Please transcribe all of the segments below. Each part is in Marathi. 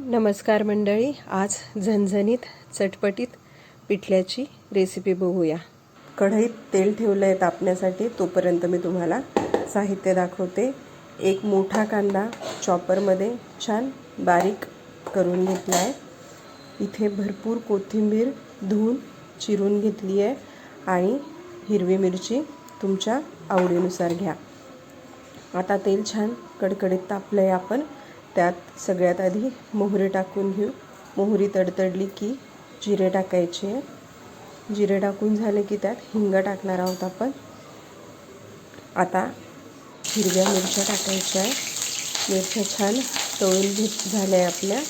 नमस्कार मंडळी आज झणझणीत चटपटीत पिठल्याची रेसिपी बघूया. कढईत तेल ठेवलं आहे तापण्यासाठी तोपर्यंत मी तुम्हाला साहित्य दाखवते. एक मोठा कांदा चॉपरमध्ये छान बारीक करून घेतला आहे इथे भरपूर कोथिंबीर धुवून चिरून घेतली आहे आणि हिरवी मिरची तुमच्या आवडीनुसार घ्या. आता तेल छान कडकडीत तापलं आहे आपण. त्यात सगळ्यात आधी मोहरी टाकून घेऊ. मोहरी तडतडली की जिरे टाकायचे. जिरे टाकून झाले की त्यात हिंग टाकणार आहोत आपण. आता हिरव्या मिरच्या टाकायच्या आहे मिरच्या छान तळून घेत झाल्या आहे आपल्या.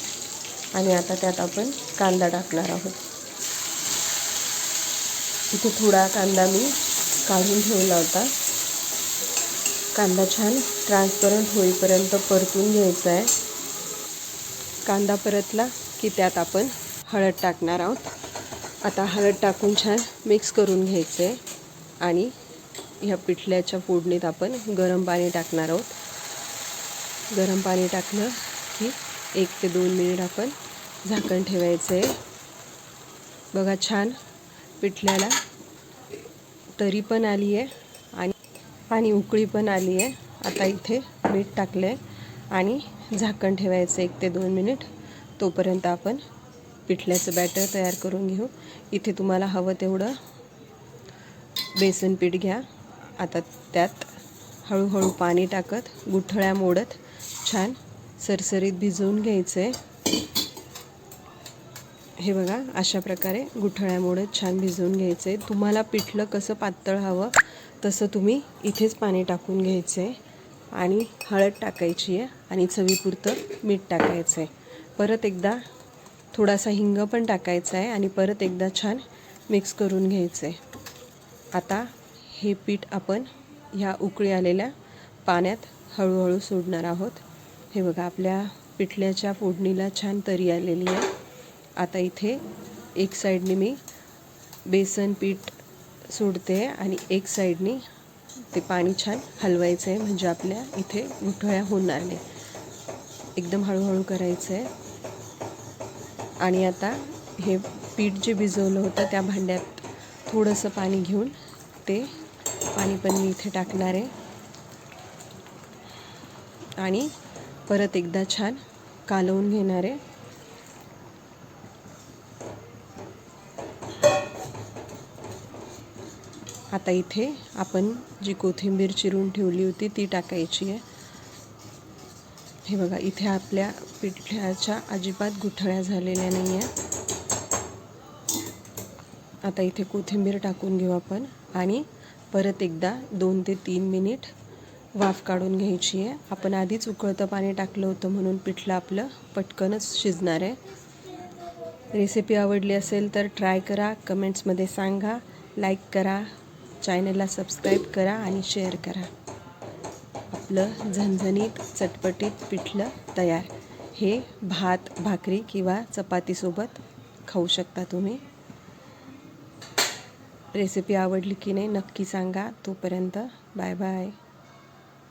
आणि आता त्यात आपण कांदा टाकणार आहोत. इथे थोडा कांदा मी काढून ठेवला होता. कांदा छान ट्रान्सपरंट होईपर्यंत परतून घ्यायचा आहे. कांदा परतला की त्यात आपण हळद टाकणार आहोत. आता हळद टाकून छान मिक्स करून घ्यायचं आहे आणि ह्या पिठल्याच्या फोडणीत आपण गरम पाणी टाकणार आहोत. गरम पाणी टाकलं की एक ते दोन मिनिट आपण झाकण ठेवायचं आहे बघा छान पिठल्याला तरी पण आली आहे आणि आणि उकळी पण आली आहे आता इथे मीठ टाकलं आहे आणि झाकण ठेवायचं एक ते दोन मिनिट. तोपर्यंत आपण पिठल्याचं बॅटर तयार करून घेऊ. इथे तुम्हाला हवं तेवढं बेसन पीठ घ्या. आता त्यात हळूहळू पाणी टाकत गुठळ्या मोडत छान सरसरीत भिजवून घ्यायचं आहे हे बघा अशा प्रकारे गुठळ्या मोडत छान भिजवून घ्यायचं आहे तुम्हाला पिठलं कसं पातळ हवं तसं तुम्ही इथेच पाणी टाकून घ्यायचं आहे आणि हळद टाकायची आहे आणि चवीपुरतं मीठ टाकायचं आहे परत एकदा थोडासा हिंग पण टाकायचा आहे आणि परत एकदा छान मिक्स करून घ्यायचं आहे आता हे पीठ आपण ह्या उकळी आलेल्या पाण्यात हळूहळू सोडणार आहोत. हे बघा आपल्या पिठल्याच्या फोडणीला छान तरी आलेली आहे. आता इथे एक साईडने मी बेसन पीठ सोडते आणि एक साईडने ते पाणी छान हलवायचं आहे म्हणजे आपल्या इथे गुठळ्या होणार नाही. एकदम हळूहळू करायचं आहे आणि आता हे पीठ जे भिजवलं होतं त्या भांड्यात थोडंसं पाणी घेऊन ते पाणी पण मी इथे टाकणार आहे. आणि परत एकदा छान कालवून घेणार आहे. आता इथे आपण जी कोथिंबीर चिरून ठेवली होती ती टाकायची आहे. हे बघा इथे आपल्या पिठल्याच्या अजिबात गुठळ्या झालेल्या नाही आहे आता इथे कोथिंबीर टाकून घेऊ आपण आणि परत एकदा दोन ते तीन मिनिट वाफ काढून घ्यायची आहे. आपण आधीच उकळतं पाणी टाकलं होतं म्हणून पिठलं आपलं पटकनच शिजणार आहे. रेसिपी आवडली असेल तर ट्राय करा कमेंट्समध्ये सांगा लाईक करा. चॅनलला सबस्क्राईब करा आणि शेअर करा. आपलं झणझणीत चटपटीत पिठलं तयार. हे भात भाकरी किंवा चपातीसोबत खाऊ शकता तुम्ही. रेसिपी आवडली की नाही नक्की सांगा. तोपर्यंत बाय बाय.